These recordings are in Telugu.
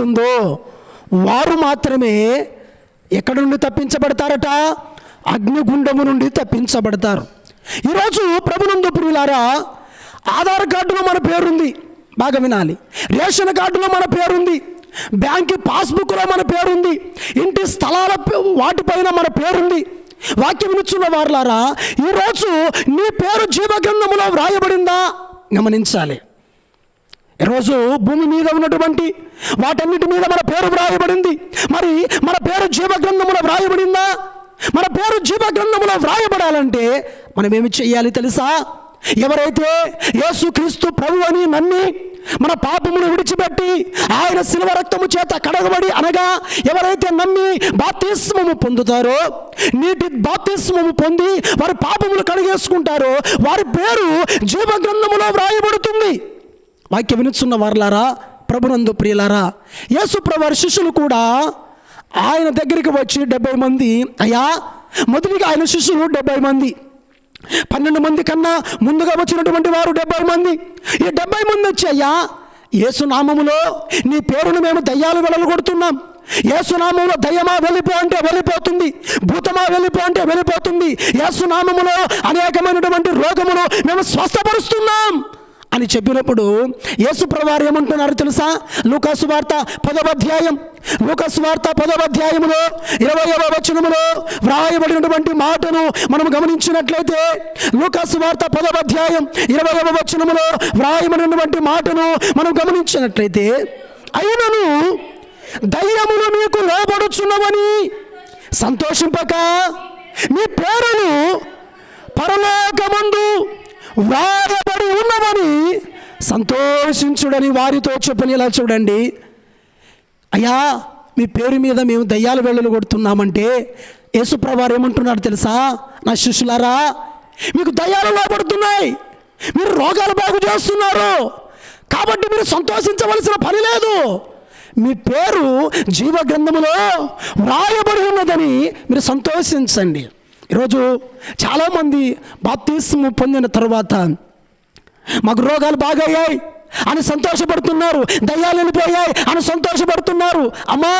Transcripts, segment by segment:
ఉందో వారు మాత్రమే ఎక్కడి నుండి తప్పించబడతారట? అగ్నిగుండము నుండి తప్పించబడతారు. ఈరోజు ప్రభునందు ప్రియులారా ఆధార్ కార్డులో మన పేరుంది. బాగా వినాలి. రేషన్ కార్డులో మన పేరుంది. బ్యాంక్ పాస్బుక్లో మన పేరుంది. ఇంటి స్థలాల వాటిపైన మన పేరుంది. వాక్యం నిచ్చున్న వారులారా ఈరోజు నీ పేరు జీవగ్రంథములో వ్రాయబడిందా? గమనించాలి. ఈరోజు భూమి మీద ఉన్నటువంటి వాటన్నిటి మీద మన పేరు వ్రాయబడింది. మరి మన పేరు జీవగ్రంథములో వ్రాయబడిందా? మన పేరు జీవగ్రంథములో వ్రాయబడాలంటే మనం ఏమి చెయ్యాలి తెలుసా? ఎవరైతే యేసుక్రీస్తు ప్రభు అని నమ్మి మన పాపమును విడిచిపెట్టి ఆయన శిల్వ రక్తము చేత కడగబడి అనగా ఎవరైతే నమ్మి బాప్తిస్మము పొందుతారో నీటి బాప్తిస్మము పొంది వారి పాపములు కడిగేసుకుంటారో వారి పేరు జీవగ్రంథములో వ్రాయబడుతుంది. వాక్య వినుచున్న వారులారా ప్రభునందు ప్రియులారా యేసు ప్రభు శిష్యులు కూడా ఆయన దగ్గరికి వచ్చి డెబ్బై మంది అయ్యా మొదటిగా ఆయన శిష్యులు డెబ్బై మంది. పన్నెండు మంది కన్నా ముందుగా వచ్చినటువంటి వారు డెబ్బై మంది. ఈ డెబ్బై మంది వచ్చి అయ్యా యేసునామములో నీ పేరును మేము దయ్యాలు వెళ్ళగొడుతున్నాం కొడుతున్నాం దయ్యమా వెళ్ళిపో అంటే వెళ్ళిపోతుంది భూతమా వెళ్ళిపో అంటే వెళ్ళిపోతుంది యేసునామములో అనేకమైనటువంటి రోగములు మేము స్వస్థపరుస్తున్నాం. అని చెప్పినప్పుడు యేసుప్రవారు ఏమంటున్నారు తెలుసా? లూకాసు వార్త పదవ అధ్యాయం. లూకాసు వార్త పదవ అధ్యాయములో ఇరవయవ వచనములో వ్రాయబడినటువంటి మాటను మనం గమనించినట్లయితే లూకాసు వార్త పదవ అధ్యాయం ఇరవయవ వచనములో వ్రాయబడినటువంటి మాటను మనం గమనించినట్లయితే అయినను దయ్యములు మీకు లోబడుచున్నవని సంతోషింపక మీ పేరును పరలోకమందు వ్రాయబడి ఉన్నవని సంతోషించుడని వారితో చెప్పనిలా చూడండి. అయ్యా మీ పేరు మీద మేము దయ్యాలు వెళ్ళలు కొడుతున్నామంటే యేసుప్రభారు ఏమంటున్నారు తెలుసా? నా శిష్యులారా మీకు దయ్యాలు లోపడుతున్నాయి మీరు రోగాలు బాగు చేస్తున్నారు. కాబట్టి మీరు సంతోషించవలసిన పని లేదు. మీ పేరు జీవ గ్రంథములో వ్రాయబడి ఉన్నదని మీరు సంతోషించండి. ఈరోజు చాలామంది బాప్తీసము పొందిన తర్వాత మాకు రోగాలు బాగయ్యాయి. అని సంతోషపడుతున్నారు. దయ్యాలు వెళ్ళిపోయాయి అని సంతోషపడుతున్నారు. అమ్మా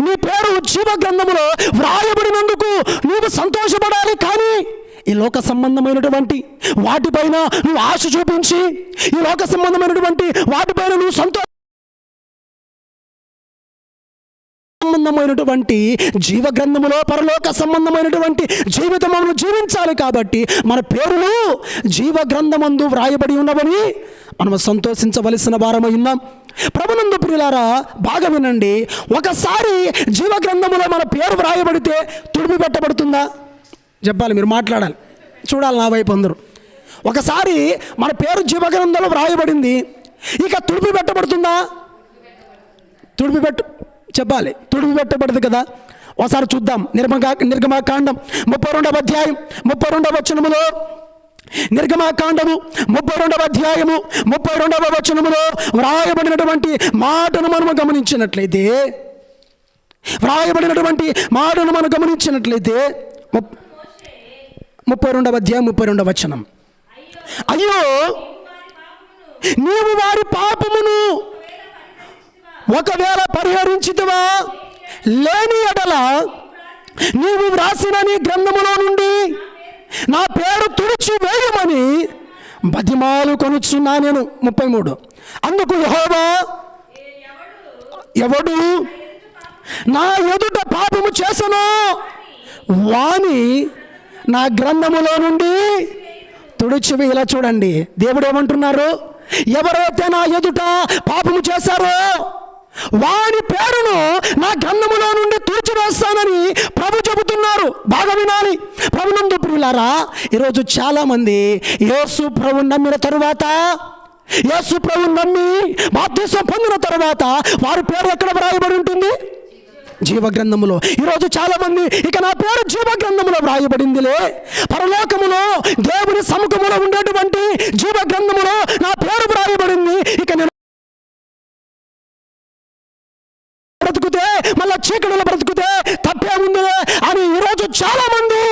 నీ పేరు జీవ గ్రంథములో వ్రాయబడినందుకు నువ్వు సంతోషపడాలి కానీ ఈ లోక సంబంధమైనటువంటి వాటిపైన నువ్వు ఆశ చూపించి ఈ లోక సంబంధమైనటువంటి వాటిపైన నువ్వు సంతోష సంబంధమైనటువంటి జీవ గ్రంథములో పరలోక సంబంధమైనటువంటి జీవితమును జీవించాలి కాబట్టి మన పేరును జీవ గ్రంథమందు వ్రాయబడి ఉన్నవని మనం సంతోషించవలసిన వారమై ఉన్నాం. ప్రభునందు ప్రియులారా బాగా వినండి. ఒకసారి జీవ గ్రంథములో మన పేరు వ్రాయబడితే తుడిపి పెట్టబడుతుందా? చెప్పాలి మీరు మాట్లాడాలి. చూడాలి నా వైపు అందరూ. ఒకసారి మన పేరు జీవగ్రంథంలో వ్రాయబడింది. ఇక తుడిపి పెట్టబడుతుందా? తుడిపి పెట్టు. చెప్పాలి. తుడిపి పెట్టబడదు కదా? ఒకసారి చూద్దాం. నిర్మగా నిర్గమాకాండం ముప్పై రెండవ అధ్యాయం ముప్పై రెండవ వచనములో. నిర్గమాకాండము ముప్పై రెండవ అధ్యాయము ముప్పై రెండవ వచనములో వ్రాయబడినటువంటి మాటను మనము గమనించినట్లయితే వ్రాయబడినటువంటి మాటను మనం గమనించినట్లయితే ముప్పై రెండవ అధ్యాయం ముప్పై రెండవ వచనం. అయ్యో! నీవు వారి పాపమును ఒకవేళ పరిహరించితివా లేని ఎడల నీవు వ్రాసిన నీ గ్రంథములో నుండి నా పేరు తుడిచి వేయమని బతిమాలు కొనుచున్నా నేను. ముప్పై మూడు. అందుకు యహోవా ఎవడు నా ఎదుట పాపము చేసను వాని నా గ్రంథములో నుండి తుడిచివి ఇలా చూడండి. దేవుడు ఏమంటున్నారు? ఎవరైతే నా ఎదుట పాపము చేశారో వాడి పేరును నా గ్రంథములో నుండి తుడిచివేస్తానని ప్రభు చెబుతున్నారు. బాగా వినాలి. ప్రభునందు ప్రియులారా ఈరోజు చాలామంది యేసు ప్రభు నమ్మిన తరువాత యేసు ప్రభు నమ్మి బాప్తీసం పొందిన తరువాత వారి పేరు ఎక్కడ వ్రాయబడి ఉంటుంది? జీవ గ్రంథములో ఈరోజు చాలా మంది ఇక నా పేరు జీవ గ్రంథములో వ్రాయబడిందిలే. పరలోకములో దేవుని సముఖములో ఉండేటువంటి జీవ గ్రంథములో నా పేరు వ్రాయబడింది. ఇక నేను బ్రతుకుతే మళ్ళీ చీకటిలో బ్రతుకుతే తప్పే ఉంది అని ఈరోజు చాలా మంది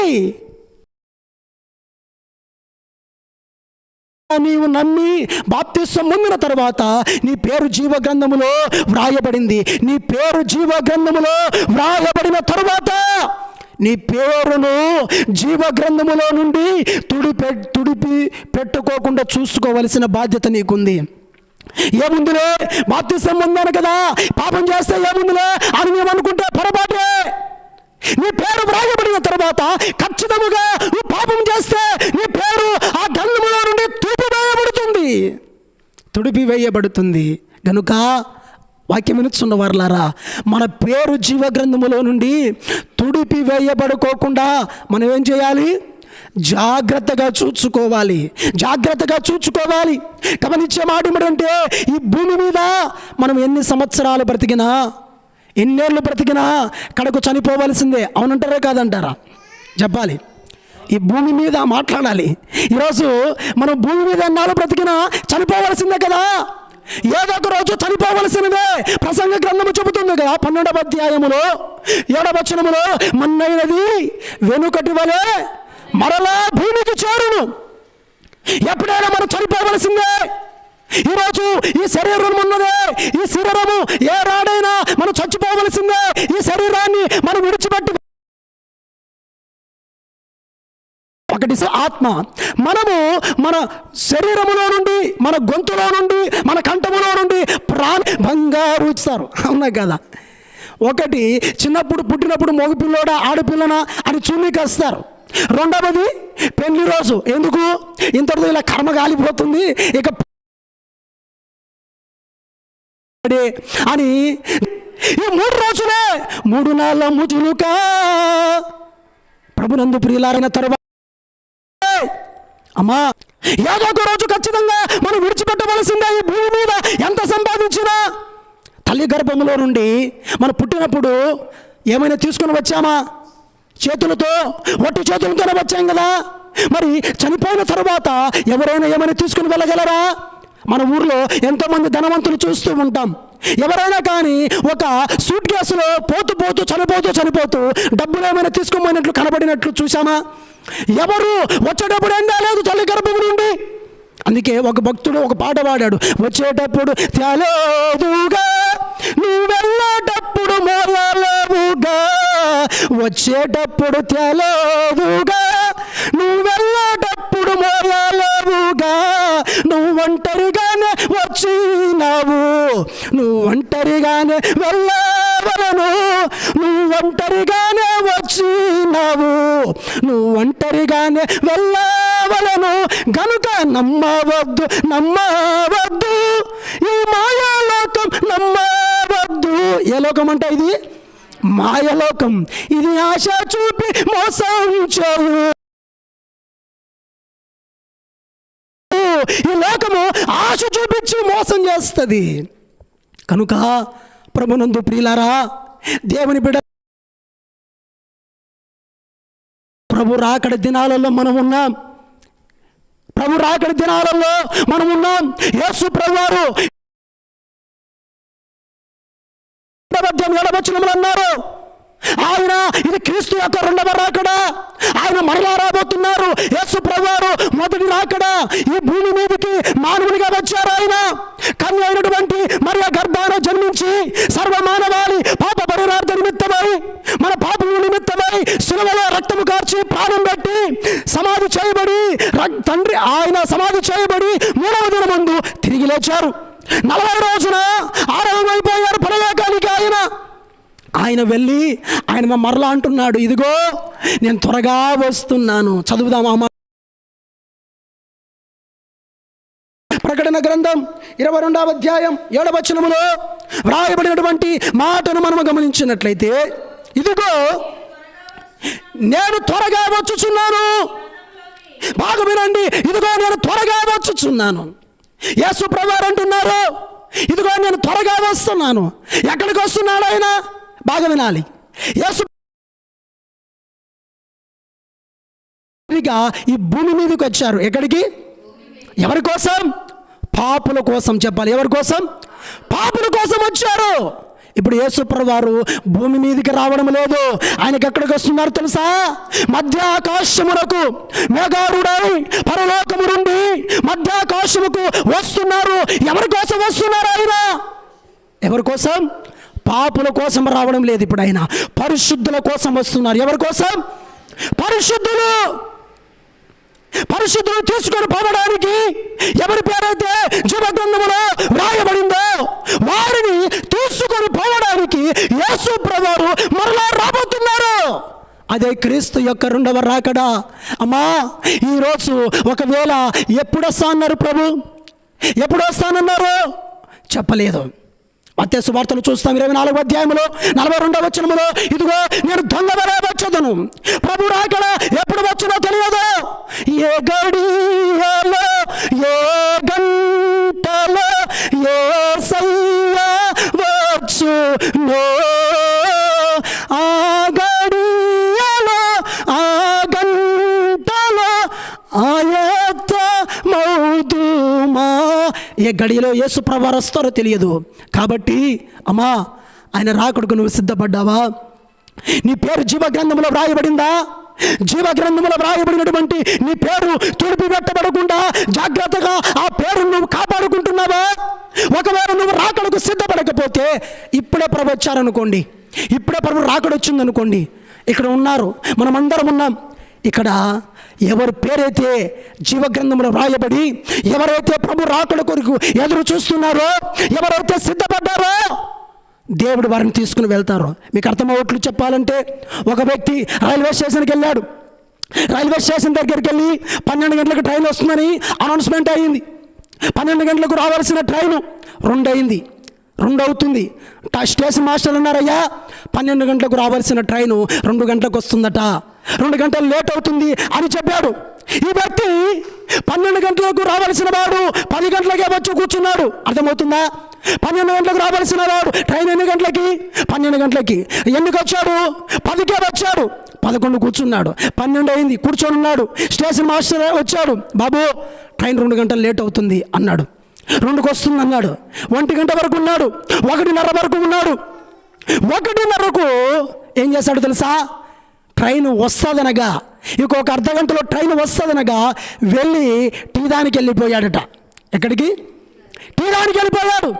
నీవు నమ్మి బాప్తిస్వం పొందిన తర్వాత నీ పేరు జీవ గ్రంథములో వ్రాయబడింది. నీ పేరు జీవ గ్రంథములో వ్రాయబడిన తరువాత నీ పేరును జీవ గ్రంథములో నుండి తుడిపె తుడిపి పెట్టుకోకుండా చూసుకోవలసిన బాధ్యత నీకుంది. ఏముందిలే? బాప్తిస్వం పొందాను కదా. పాపం చేస్తే ఏముందిలే? అని మేము అనుకుంటే పొరపాటే. నీ పేరు వ్రాయబడిన తర్వాత ఖచ్చితముగా నువ్వు పాపం చేస్తే నీ పేరు ఆ గంధములో నుండి తుడిపివేయబడుతుంది. తుడిపివేయబడుతుంది. గనుక వాక్యం వినుచున్న వారులారా మన పేరు జీవ గ్రంథములో నుండి తుడిపి వేయబడుకోకుండా మనం ఏం చేయాలి? జాగ్రత్తగా చూసుకోవాలి. జాగ్రత్తగా చూసుకోవాలి. గమనించే మాట ఏమిటంటే ఈ భూమి మీద మనం ఎన్ని సంవత్సరాలు బ్రతికినా ఎన్నేళ్ళు బ్రతికినా కడకు చనిపోవలసిందే. అవునంటారా కాదంటారా? చెప్పాలి. ఈ భూమి మీద మాట్లాడాలి. ఈరోజు మనం భూమి మీద ఎన్నాళ్ళు బ్రతికినా చనిపోవలసిందే కదా. ఏదో ఒక రోజు చనిపోవలసినదే. ప్రసంగ గ్రంథము చెబుతుంది కదా పన్నెండవ అధ్యాయములో ఏడవ వచనములో మన్నైనది వెనుకటి వలే మరలా భూమికి చేరును. ఎప్పుడైనా మనం చనిపోవలసిందే. ఈరోజు ఈ శరీరం ఉన్నదే. ఈ శరీరము ఏ రాడైనా మనం చచ్చిపోవలసిందే. ఈ శరీరాన్ని మనం విడిచిపెట్టి ఒకటి ఆత్మ. మనము మన శరీరములో నుండి మన గొంతులో నుండి మన కంఠములో నుండి ప్రాణ బంగారు ఇస్తారు. అవునా కదా. ఒకటి చిన్నప్పుడు పుట్టినప్పుడు మగపిల్లోడా ఆడపిల్లనా అని చూమికేస్తారు రెండవది పెళ్ళి రోజు. ఎందుకు? ఇంతటితో ఇలా కర్మ కాలిపోతుంది. ఇక అని. ఈ మూడు రోజులే మూడు నాళ్ళ ముజులుక ప్రభునందు ప్రియులారైన తర్వాత. అమ్మా ఏదో ఒక రోజు ఖచ్చితంగా మనం విడిచిపెట్టవలసిందే ఈ భూమి మీద ఎంత సంపాదించినా. తల్లి గర్భంలో నుండి మనం పుట్టినప్పుడు ఏమైనా తీసుకుని వచ్చామా? చేతులతో ఒట్టి చేతులతోనే వచ్చాం కదా. మరి చనిపోయిన తర్వాత ఎవరైనా ఏమైనా తీసుకుని వెళ్ళగలరా? మన ఊర్లో ఎంతోమంది ధనవంతులు చూస్తూ ఉంటాం. ఎవరైనా కానీ ఒక సూట్ కేసులో పోతూ పోతూ చనిపోతూ చనిపోతూ డబ్బులు ఏమైనా తీసుకోమన్నట్లు కనబడినట్లు చూసామా ఎవరు వచ్చేటప్పుడు ఏం లేదు తల్లి గర్భం నుండి అందుకే ఒక భక్తుడు ఒక పాట పాడాడు. వచ్చేటప్పుడు తెలోదుగా నువ్వు వెళ్ళేటప్పుడు మోయలేవుగా వచ్చేటప్పుడు తెలవుగా. నువ్వు వెళ్ళేటప్పుడు మోయలేవుగా నువ్వు ఒంటరిగానే వచ్చినావు. నువ్వు ఒంటరిగానే వెళ్ళవలను. నువ్వు ఒంటరిగానే వచ్చినావు. నువ్వు ఒంటరిగానే వెళ్ళవలను. గనుక నమ్మవద్దు నమ్మవద్దు. ఈ మాయాలోకం నమ్మ ఏ లోకం అంటే ఇది? మాయలోకం. ఇది ఆశ చూపి మోసం ఈ లోకము ఆశ చూపించి మోసం చేస్తుంది. కనుక ప్రభునందు ప్రియులారా దేవుని బిడ్డ ప్రభు రాకడ దినాలలో మనం ఉన్నాం. ప్రభు రాకడ దినాలలో మనం ఉన్నాం. యేసు ప్రభు వారు అధ్యాయం వచనములు అన్నారు? ఆయన ఇది క్రీస్తు యొక్క రెండవ రాకడా. ఆయన మరలా రాబోతున్నారు. యేసు ప్రభువారు మొదటి రాకడా. ఈ భూమి మీదకి మానవునిగా వచ్చారు ఆయన. కన్య అయినటువంటి మరి గర్భాన జన్మించి సర్వ మానవాళి పాప పరిహార్థ నిమిత్తమై మన పాపము నిమిత్తమై సులభలో రక్తము కార్చి ప్రాణం పెట్టి సమాధి చేయబడి తండ్రి ఆయన సమాధి చేయబడి మూడవ దిన ముందు తిరిగి లేచారు. నలభై రోజున ఆరంభమైపోయారు పరలోకానికి ఆయన. ఆయన వెళ్ళి ఆయన మరలా అంటున్నాడు ఇదిగో నేను త్వరగా వస్తున్నాను. చదువుదామా అమ్మ ప్రకటన గ్రంథం ఇరవై రెండవ అధ్యాయం ఏడవచనములో వ్రాయబడినటువంటి మాటను మనం గమనించినట్లయితే ఇదిగో నేను త్వరగా వచ్చుచున్నాను. బాగా వినండి ఇదిగో నేను త్వరగా వచ్చుచున్నాను. యేసు ప్రభువారు అంటున్నారు ఇదిగో నేను త్వరగా వస్తున్నాను. ఎక్కడికి వస్తున్నాడు ఆయన? బాగా వినాలి. యేసు ఈ భూమి మీదకి వచ్చారు. ఎక్కడికి? ఎవరి కోసం? పాపుల కోసం చెప్పాలి. ఎవరి కోసం? పాపుల కోసం వచ్చారు. ఇప్పుడు యేసుప్ర వారు భూమి మీదకి రావడం లేదు. ఆయనకి ఎక్కడికి వస్తున్నారు తెలుసా? మధ్య ఆకాశమునకు మేఘారుడై పరలోకము నుండి మధ్య ఆకాశముకు వస్తున్నారు. ఎవరి కోసం వస్తున్నారు ఆయన? ఎవరి కోసం? పాపుల కోసం రావడం లేదు ఇప్పుడు ఆయన. పరిశుద్ధుల కోసం వస్తున్నారు. ఎవరి కోసం? పరిశుద్ధులు! పరిశుద్ధులు తీసుకొని పోవడానికి ఎవరి పేరైతే జీవగ్రంథములో వ్రాయబడిందో వారిని తీసుకొని పోవడానికి యేసు ప్రభువారు మరలా రాబోతున్నారు. అదే క్రీస్తు యొక్క రెండవ రాకడా. అమ్మా ఈరోజు ఒకవేళ ఎప్పుడు వస్తా అన్నారు ప్రభు? ఎప్పుడొస్తానన్నారు? చెప్పలేదు. మత్య సువార్తలు చూస్తాం ఇరవై నాలుగు అధ్యాయంలో నలభై రెండవ వచనములో. ఇదిగో నేను దొంగ వలె వచ్చేదను ప్రభు రాకడ ఎప్పుడు వచ్చునో తెలియదు. ఏ గడియలో ఏ గంటలో ఏ సయ్య వచ్చు నో ఆగా ఆ గంటలో ఆయత మౌదుమా ఏ గడియలో యేసు ప్రభు వస్తారో తెలియదు. కాబట్టి అమ్మా ఆయన రాకుడుకు నువ్వు సిద్ధపడ్డావా? నీ పేరు జీవ గ్రంథంలో వ్రాయబడిందా? జీవ గ్రంథంలో వ్రాయబడినటువంటి నీ పేరు తుడిపి పెట్టబడకుండా జాగ్రత్తగా ఆ పేరు నువ్వు కాపాడుకుంటున్నావా? ఒకవేళ నువ్వు రాకడకు సిద్ధపడకపోతే ఇప్పుడే ప్రభు వచ్చారనుకోండి. ఇప్పుడే ప్రభు రాకడొచ్చిందనుకోండి ఇక్కడ ఉన్నారు. మనమందరం ఉన్నాం. ఇక్కడ ఎవరి పేరైతే జీవగ్రంథంలో వ్రాయబడి ఎవరైతే ప్రభు రాకడ కొరకు ఎదురు చూస్తున్నారో ఎవరైతే సిద్ధపడ్డారో దేవుడు వారిని తీసుకుని వెళ్తారు. మీకు అర్థమవట్లు చెప్పాలంటే ఒక వ్యక్తి రైల్వే స్టేషన్కి వెళ్ళాడు. రైల్వే స్టేషన్ దగ్గరికి వెళ్ళి పన్నెండు గంటలకు ట్రైన్ వస్తుందని అనౌన్స్మెంట్ అయ్యింది పన్నెండు గంటలకు రావాల్సిన ట్రైను రెండు అయింది రెండు అవుతుంది స్టేషన్ మాస్టర్లు అన్నారయ్యా పన్నెండు గంటలకు రావాల్సిన ట్రైను రెండు గంటలకు వస్తుందట. రెండు గంటలు లేట్ అవుతుంది అని చెప్పాడు. ఈ వ్యక్తి పన్నెండు గంటలకు రావాల్సిన వాడు పది గంటలకే వచ్చి కూర్చున్నాడు. అర్థమవుతుందా? పన్నెండు గంటలకు రావాల్సిన వాడు ట్రైన్ ఎన్ని గంటలకి? పన్నెండు గంటలకి. ఎన్నికి వచ్చాడు? పదికే వచ్చాడు. పదకొండు కూర్చున్నాడు. పన్నెండు అయింది. కూర్చొని ఉన్నాడు స్టేషన్ మాస్టర్ వచ్చాడు. బాబు ట్రైన్ రెండు గంటలు లేట్ అవుతుంది అన్నాడు. రెండుకు వస్తుంది అన్నాడు ఒంటి గంట వరకు ఉన్నాడు. ఒకటిన్నర వరకు ఉన్నాడు. ఒకటిన్నరకు ఏం చేశాడు తెలుసా? ట్రైన్ వస్తుందనగా. ఇంకొక అర్ధ గంటలో ట్రైన్ వస్తుందనగా వెళ్ళి టీ దానికి వెళ్ళిపోయాడట. ఎక్కడికి? టీ దానికి వెళ్ళిపోయాడు.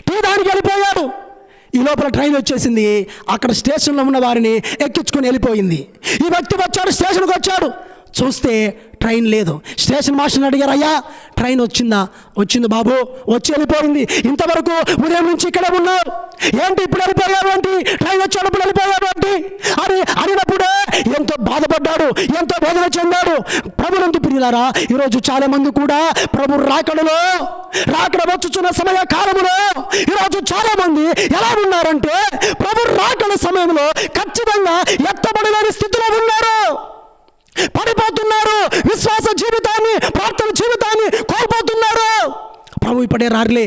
టీ దానికి వెళ్ళిపోయాడు. ఈ లోపల ట్రైన్ వచ్చేసింది. అక్కడ స్టేషన్లో ఉన్న వారిని ఎక్కించుకొని వెళ్ళిపోయింది. ఈ వ్యక్తి వచ్చాడు స్టేషన్కి వచ్చాడు. చూస్తే ట్రైన్ లేదు. స్టేషన్ మాస్టర్ని అడిగారు అయ్యా ట్రైన్ వచ్చిందా? వచ్చింది బాబు వచ్చి వెళ్ళిపోయింది. ఇంతవరకు ఉదయం నుంచి ఇక్కడే ఉన్నావు. ఏంటి ఇప్పుడు వెళ్ళిపోయావు ఏంటి? ట్రైన్ వచ్చేటప్పుడు వెళ్ళిపోయావు ఏంటి? అని అడిగినప్పుడే ఎంతో బాధపడ్డాడు ఎంతో వేదన చెందాడు. ప్రభునందు ప్రియులారా ఈరోజు చాలా మంది కూడా ప్రభు రాకడలో రాకడ వచ్చుచున్న సమయ కాలంలో ఈరోజు చాలా మంది ఎలా ఉన్నారంటే ప్రభు రాకడ సమయంలో ఖచ్చితంగా ఎత్త ఇప్పుడే రారులే.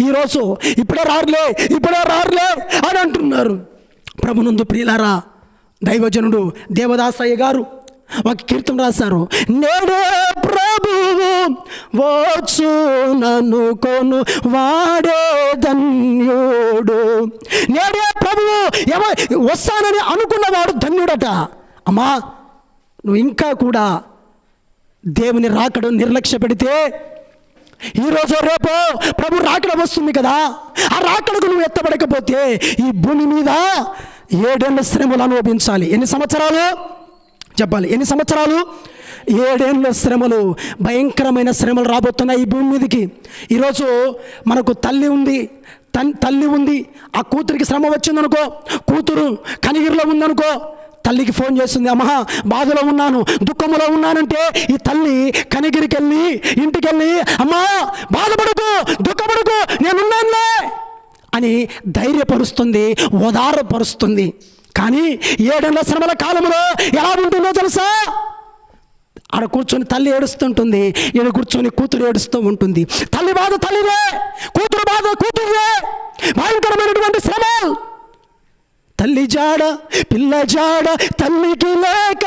ఈరోజు ఇప్పుడే రారులే ఇప్పుడే రారులే అని అంటున్నారు. ప్రభునందు ప్రియులారా దైవజనుడు దేవదాసయ్య గారు ఒక కీర్తన రాశారు. నేడే ప్రభువు వచ్చు నన్ను కొను వాడే ధన్యుడు. నేడే ప్రభువు ఎవ వస్తానని అనుకున్నవాడు ధన్యుడట. అమ్మా నువ్వు ఇంకా కూడా దేవుని రాకడం నిర్లక్ష్య పెడితే ఈరోజు రేపు ప్రభు రాకడ వస్తుంది కదా. ఆ రాకడకు నువ్వు ఎత్తబడకపోతే ఈ భూమి మీద ఏడేళ్ళ శ్రమలు అనుభవించాలి. ఎన్ని సంవత్సరాలు? చెప్పాలి. ఎన్ని సంవత్సరాలు? ఏడేళ్ళ శ్రమలు భయంకరమైన శ్రమలు రాబోతున్నాయి ఈ భూమి మీదకి. ఈరోజు మనకు తల్లి ఉంది. తన్ తల్లి ఉంది. ఆ కూతురికి శ్రమ వచ్చిందనుకో కూతురు కనిగిరిలో ఉందనుకో తల్లికి ఫోన్ చేస్తుంది అమ్మా బాధలో ఉన్నాను దుఃఖములో ఉన్నానంటే ఈ తల్లి కనిగిరికి వెళ్ళి ఇంటికి వెళ్ళి అమ్మా బాధపడుకు దుఃఖపడుకు నేనున్నానులే అని ధైర్యపరుస్తుంది ఓదారపరుస్తుంది కానీ ఏడేళ్ళ శ్రమల కాలంలో ఎలా ఉంటుందో తెలుసా? ఆడ కూర్చొని తల్లి ఏడుస్తుంటుంది ఈడ కూర్చొని కూతురు ఏడుస్తూ ఉంటుంది. తల్లి బాధ తల్లిదే కూతురు బాధ కూతురుదే. భయంకరమైనటువంటి శ్రమ తల్లి జాడ పిల్ల జాడ తల్లికి లేక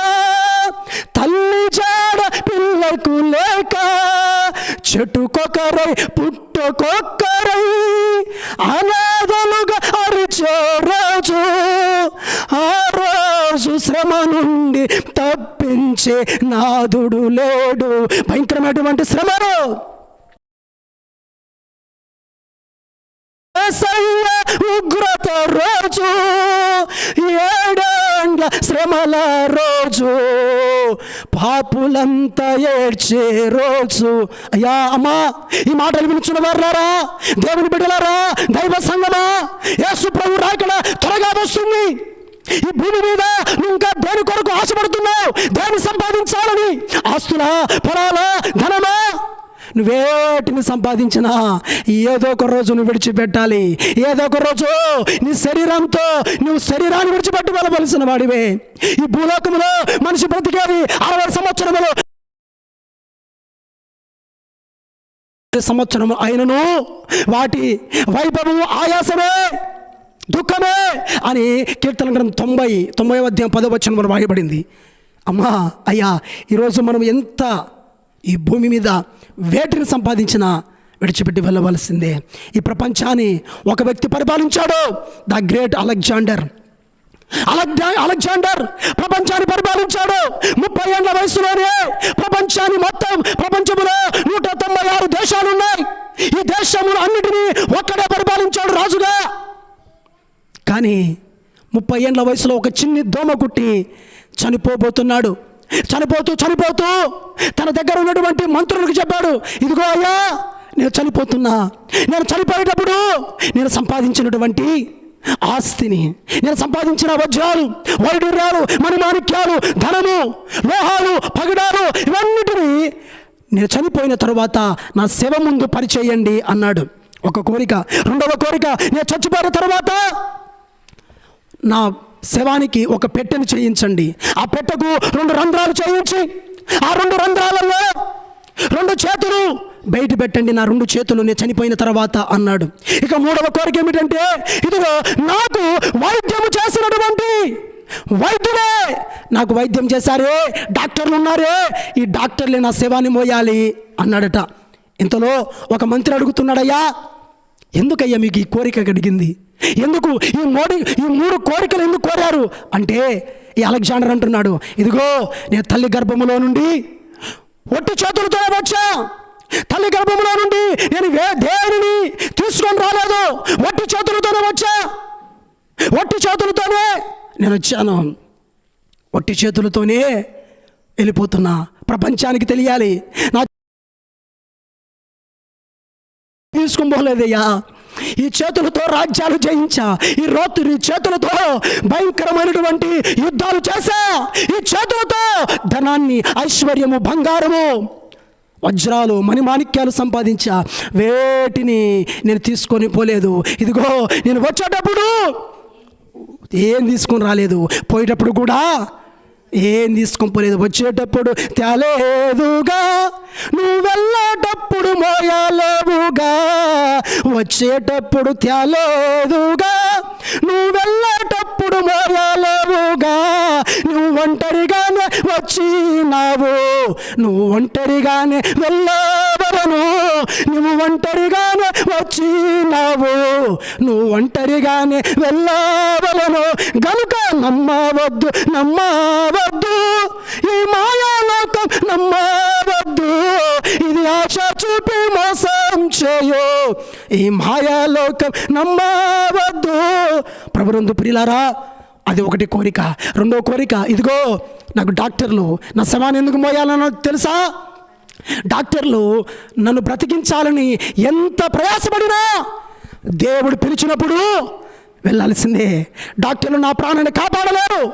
తల్లి జాడ పిల్లకు లేక చెట్టుకొకరై పుట్టుకొక్కరై అనాథలుగా అరి రోజు ఆ రోజు శ్రమ నుండి తప్పించే నాదుడు లేడు. భయంకరమైనటువంటి శ్రమను ఏసయ్య ఉగ్రత రోజు ఏడేండ్ల శ్రమల రోజు పాపులంతా ఏడ్చే రోజు. అయ్యా అమ్మా ఈ మాటలు వినుచున్న వారులారా దేవుని బిడ్డలారా దైవ సంగమా యేసు ప్రభు రాకడ త్వరగా వస్తుంది. ఈ భూమి మీద నువ్వు ఇంకా దేని కొరకు ఆశపడుతున్నావు? దేని సంపాదించాలని? ఆస్తులా పొలాలా ధనమా? నువ్వేటిని సంపాదించినా ఏదో ఒక రోజు నువ్వు విడిచిపెట్టాలి. ఏదో ఒక రోజు నీ శరీరంతో నువ్వు శరీరాన్ని విడిచిపెట్టి వెళ్ళవలసిన వాడివే. ఈ భూలోకంలో మనిషి బ్రతికేది అరవై సంవత్సరములు. సంవత్సరం అయినను వాటి వైభవము ఆయాసమే దుఃఖమే అని కీర్తన గ్రంథం తొంభై తొంభై అధ్యాయం పదవచనం మనం రాయబడింది. అమ్మా అయ్యా ఈరోజు మనం ఎంత ఈ భూమి మీద వేటిని సంపాదించిన విడిచిపెట్టి వెళ్ళవలసిందే. ఈ ప్రపంచాన్ని ఒక వ్యక్తి పరిపాలించాడు. The great Alexander. అలెగ్జా అలెగ్జాండర్ ప్రపంచాన్ని పరిపాలించాడు. ముప్పై ఏళ్ళ వయసులోనే ప్రపంచాన్ని మొత్తం ప్రపంచంలో నూట తొంభై ఆరు దేశాలు ఉన్నాయి ఈ దేశములు అన్నిటినీ ఒక్కడే పరిపాలించాడు రాజుగా. కానీ ముప్పై ఏండ్ల వయసులో ఒక చిన్ని దోమ కుట్టి చనిపోబోతున్నాడు. చనిపోతూ చనిపోతూ తన దగ్గర ఉన్నటువంటి మంత్రులకు చెప్పాడు ఇదిగో అయ్యా నేను చనిపోతున్నా. నేను చనిపోయేటప్పుడు నేను సంపాదించినటువంటి ఆస్తిని నేను సంపాదించిన వజ్రాలు వైడూర్యాలు మణిమాణిక్యాలు ధనము లోహాలు పగడాలు ఇవన్నిటినీ నేను చనిపోయిన తరువాత నా శవ ముందు పరిచేయండి అన్నాడు. ఒక కోరిక. రెండవ కోరిక నేను చచ్చిపోయిన తర్వాత నా శవానికి ఒక పెట్టెను చేయించండి. ఆ పెట్టెకు రెండు రంధ్రాలు చేయించి ఆ రెండు రంధ్రాలలో రెండు చేతులు బయట పెట్టండి నా రెండు చేతులు నేను చనిపోయిన తర్వాత అన్నాడు. ఇక మూడవ కోరిక ఏమిటంటే ఇదిగో నాకు వైద్యము చేసినటువంటి వైద్యులే నాకు వైద్యం చేశారే డాక్టర్లు ఉన్నారే ఈ డాక్టర్లే నా శవాన్ని మోయాలి అన్నాడట. ఇంతలో ఒక మంత్రి అడుగుతున్నాడయ్యా ఎందుకయ్యా మీకు ఈ కోరిక కడిగింది ఎందుకు ఈ మూడు ఈ మూడు కోరికలు ఎందుకు కోరారు? అంటే ఈ అలెగ్జాండర్ అంటున్నాడు ఇదిగో నేను తల్లి గర్భములో నుండి ఒట్టి చేతులతో వచ్చా. తల్లి గర్భములో నుండి నేను వే దేవుని తీసుకొని రాలేదు? ఒట్టి చేతులతోనే వచ్చా. ఒట్టి చేతులతోనే నేను వచ్చాను. ఒట్టి చేతులతోనే వెళ్ళిపోతున్నా. ప్రపంచానికి తెలియాలి. నా తీసుకుని పోలేదయ్యా. ఈ చేతులతో రాజ్యాలు జయించా. ఈ రోతు ఈ చేతులతో భయంకరమైనటువంటి యుద్ధాలు చేశా. ఈ చేతులతో ధనాన్ని ఐశ్వర్యము బంగారము వజ్రాలు మణిమాణిక్యాలు సంపాదించా. వేటిని నేను తీసుకొని పోలేదు. ఇదిగో నేను వచ్చేటప్పుడు ఏం తీసుకొని రాలేదు. పోయేటప్పుడు కూడా ఏం తీసుకోలేదు వచ్చేటప్పుడు తేలేదుగా. నువ్వు వెళ్ళేటప్పుడు మోయలేవుగా. వచ్చేటప్పుడు తేలేదుగా. నువ్వు వెళ్ళేటప్పుడు మోయలేవుగా నువ్వు ఒంటరిగానే వచ్చినావు. నువ్వు ఒంటరిగానే వెళ్ళవలను నువ్వు ఒంటరిగానే వచ్చినావు. నువ్వు ఒంటరిగానే వెళ్ళవలను గనుక నమ్మవద్దు నమ్మవద్దు. ఈ మాయాలోకం నమ్మవద్దు. ఇది ఆశ చూపి మోసం చేయు ఈ మాయాలోకం నమ్మవద్దు. ప్రభురందు ప్రియులారా అది ఒకటి కోరిక రెండో కోరిక. ఇదిగో నాకు డాక్టర్లు నా శవాన్ని ఎందుకు మోయాలనో తెలుసా? డాక్టర్లు నన్ను బ్రతికించాలని ఎంత ప్రయాసపడినా దేవుడు పిలిచినప్పుడు వెళ్ళాల్సిందే. డాక్టర్లు నా ప్రాణాన్ని కాపాడలేరు.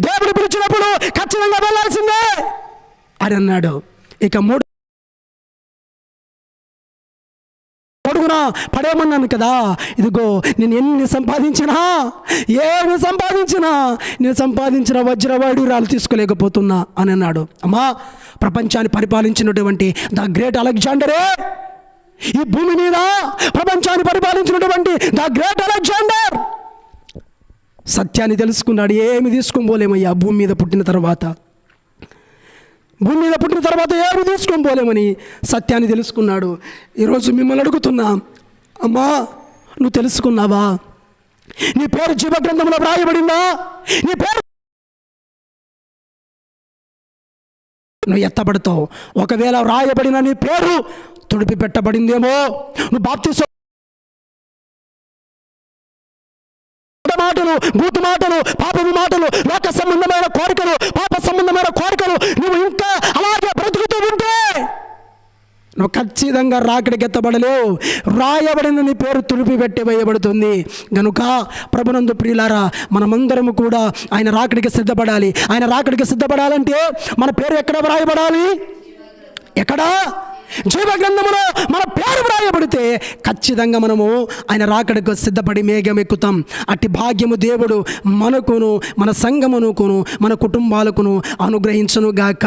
దేవుడు పిలిచినప్పుడు ఖచ్చితంగా వెళ్ళాల్సిందే. అని అన్నాడు. ఇక మూడు పొడుగునా? పడేయమన్నాను కదా. ఇదిగో నేను ఎన్ని సంపాదించినా ఏమి సంపాదించినా నేను సంపాదించిన వజ్రవాడురాలు తీసుకోలేకపోతున్నా అని అన్నాడు. అమ్మా ప్రపంచాన్ని పరిపాలించినటువంటి ద గ్రేట్ అలెగ్జాండరే! ఈ భూమి మీద ప్రపంచాన్ని పరిపాలించినటువంటి ద గ్రేట్ అలెగ్జాండర్! సత్యాన్ని తెలుసుకున్నాడు ఏమి తీసుకొని పోలేమయ్యా భూమి మీద పుట్టిన తర్వాత. భూమి మీద పుట్టిన తర్వాత ఏమి తీసుకొని పోలేమని సత్యాన్ని తెలుసుకున్నాడు. ఈరోజు మిమ్మల్ని అడుగుతున్నా అమ్మా నువ్వు తెలుసుకున్నావా? నీ పేరు జీవ గ్రంథంలో వ్రాయబడిందా? నీ పేరు నువ్వు ఎత్తబడతావు. ఒకవేళ వ్రాయబడిన నీ పేరు తుడిపి పెట్టబడిందేమో నువ్వు మాటలు బూతు మాటలు పాపము మాటలు లోక సంబంధమైన కోరికలు పాప సంబంధమైన కోరికలు నువ్వు ఇంకా అలాగే బ్రతుకుతూ ఉంటే నువ్వు ఖచ్చితంగా రాకడికి ఎత్తబడలేవు. రాయబడిన నీ పేరు తులిపి పెట్టి వేయబడుతుంది. గనుక ప్రభునందు ప్రియులారా మనమందరము కూడా ఆయన రాకడికి సిద్ధపడాలి. ఆయన రాకడికి సిద్ధపడాలంటే మన పేరు ఎక్కడ వ్రాయబడాలి? ఎక్కడా? జీవ గ్రంథములో మన పేరు వ్రాయబడితే ఖచ్చితంగా మనము ఆయన రాకడకు సిద్ధపడి మేఘం ఎక్కుతాం. అట్టి భాగ్యము దేవుడు మనకును మన సంఘమునుకును మన కుటుంబాలకును అనుగ్రహించును గాక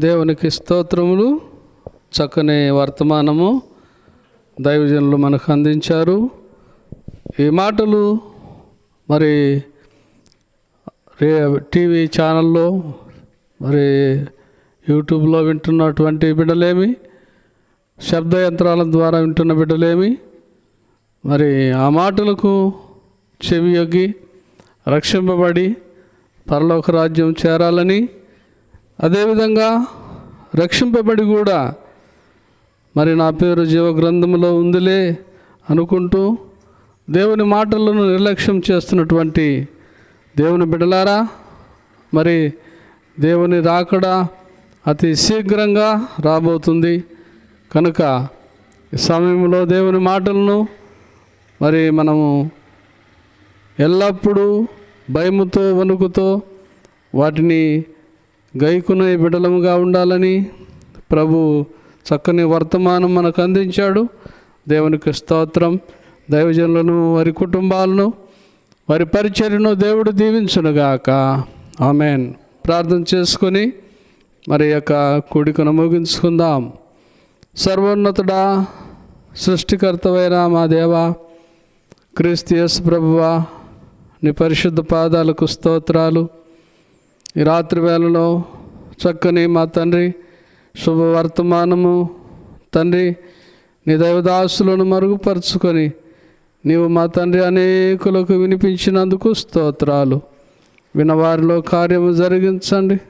దేవునికి స్తోత్రములు చక్కని వర్తమానము దైవజనులు మనకు అందించారు. ఈ మాటలు మరి రే టీవీ ఛానల్లో మరి యూట్యూబ్లో వింటున్నటువంటి బిడ్డలేమి శబ్ద యంత్రాల ద్వారా వింటున్న బిడ్డలేమి మరి ఆ మాటలకు చెవియొగ్గి రక్షింపబడి పరలోక రాజ్యం చేరాలని అదేవిధంగా రక్షింపబడి కూడా మరి నా పేరు జీవ గ్రంథంలో ఉందిలే అనుకుంటూ దేవుని మాటలను నిర్లక్ష్యం చేస్తున్నటువంటి దేవుని బిడలారా మరి దేవుని రాకడా అతి శీఘ్రంగా రాబోతుంది. కనుక ఈ సమయంలో దేవుని మాటలను మరి మనము ఎల్లప్పుడూ భయముతో వణుకుతో వాటిని గైకునై బిడలముగా ఉండాలని ప్రభు చక్కని వర్తమానం మనకు అందించాడు. దేవునికి స్తోత్రం. దైవజనులను వారి కుటుంబాలను వారి పరిచర్యను దేవుడు దీవించునుగాక. ఆమెన్. ప్రార్థన చేసుకొని మరి యొక్క కూడికను ముగించుకుందాం. సర్వోన్నతుడా సృష్టికర్తవైన మా దేవ క్రీస్తు యేసు ప్రభువా నీ పరిశుద్ధ పాదాలకు స్తోత్రాలు. ఈ రాత్రి వేళలో చక్కని మా తండ్రి శుభవర్తమానము. తండ్రి నీ దైవదాసులను మరుగుపరుచుకొని నీవు మా తండ్రి అనేకులకు వినిపించినందుకు స్తోత్రాలు. వినవారిలో కార్యము జరిగించండి.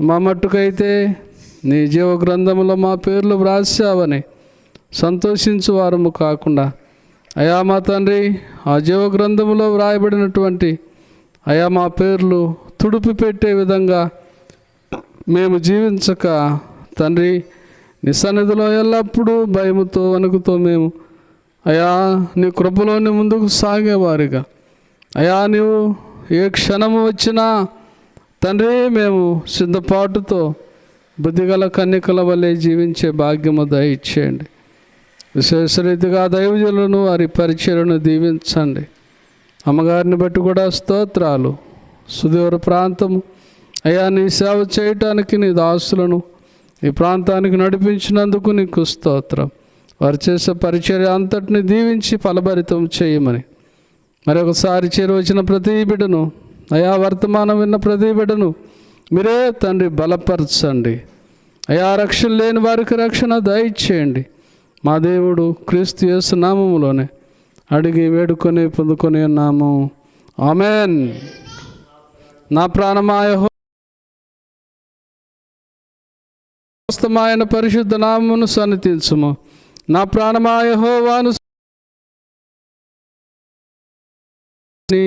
మా మట్టుకైతే నీ జీవ గ్రంథంలో మా పేర్లు వ్రాసావని సంతోషించు వారము కాకుండా అయా మా తండ్రి ఆ జీవ గ్రంథములో వ్రాయబడినటువంటి అయా మా పేర్లు తుడుపు పెట్టే విధంగా మేము జీవించక తండ్రి నీ సన్నిధిలో ఎల్లప్పుడూ భయముతో వణుకుతో మేము అయా నీ కృపలోని ముందుకు సాగేవారిగా. అయా నీవు ఏ క్షణము వచ్చినా తండ్రి మేము సిద్ధపాటుతో బుద్ధిగల కన్యకల వలె జీవించే భాగ్యము దయచేయండి. విశేషరీతిగా దైవజులను వారి పరిచయలను దీవించండి. అమ్మగారిని బట్టి కూడా స్తోత్రాలు. సుదూర ప్రాంతము అయ్యా నీ సేవ చేయటానికి నీ దాసులను. ఈ ప్రాంతానికి నడిపించినందుకు నీకు స్తోత్రం. వారు చేసే పరిచర్య అంతటిని దీవించి ఫలభరితం చేయమని. మరొకసారి చేరువచ్చిన ప్రతి బిడ్డను అయా వర్తమానం విన్న ప్రతి బిడ్డను మీరే తండ్రి బలపరచండి. అయా రక్షణ లేని వారికి రక్షణ దయచేయండి. మా దేవుడు క్రీస్తు యేసు నామములోనే అడిగి వేడుకొని పొందుకొని ఉన్నాము. ఆమెన్. నా ప్రాణమాయ సమస్తమాయన పరిశుద్ధ నామమును సన్నతించుము నా ప్రాణమాయ హోవాను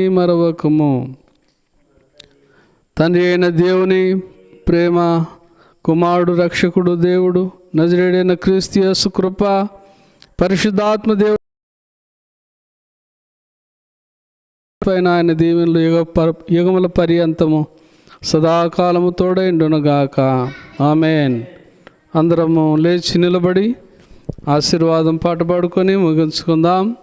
మరవకము. తండ్రి అయిన దేవుని ప్రేమ కుమారుడు రక్షకుడు దేవుడు నజరేడైన క్రీస్తు కృప పరిశుద్ధాత్మ దేవుడు పైన ఆయన దీవెనలు యుగ పర్ యుగముల పర్యంతము సదాకాలము తోడైండునుగాక. ఆమెన్. అందరము లేచి నిలబడి ఆశీర్వాదం పాట పాడుకొని ముగించుకుందాం.